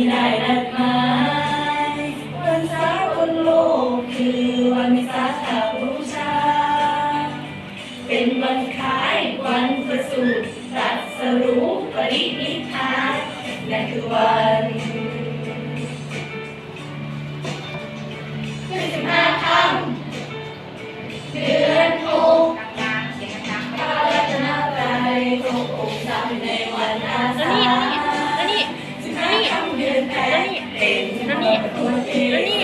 ที่ได้นัดหมายวันาคนโลกคือวันสาขบูชา เป็นวันคล้ายวันประสูติตรัสรูปปรินิพพานนั่นคือวันคือสิบห้าคำเดือนหกพระรัตนตรัยครบองค์สำในวันอาสา に4人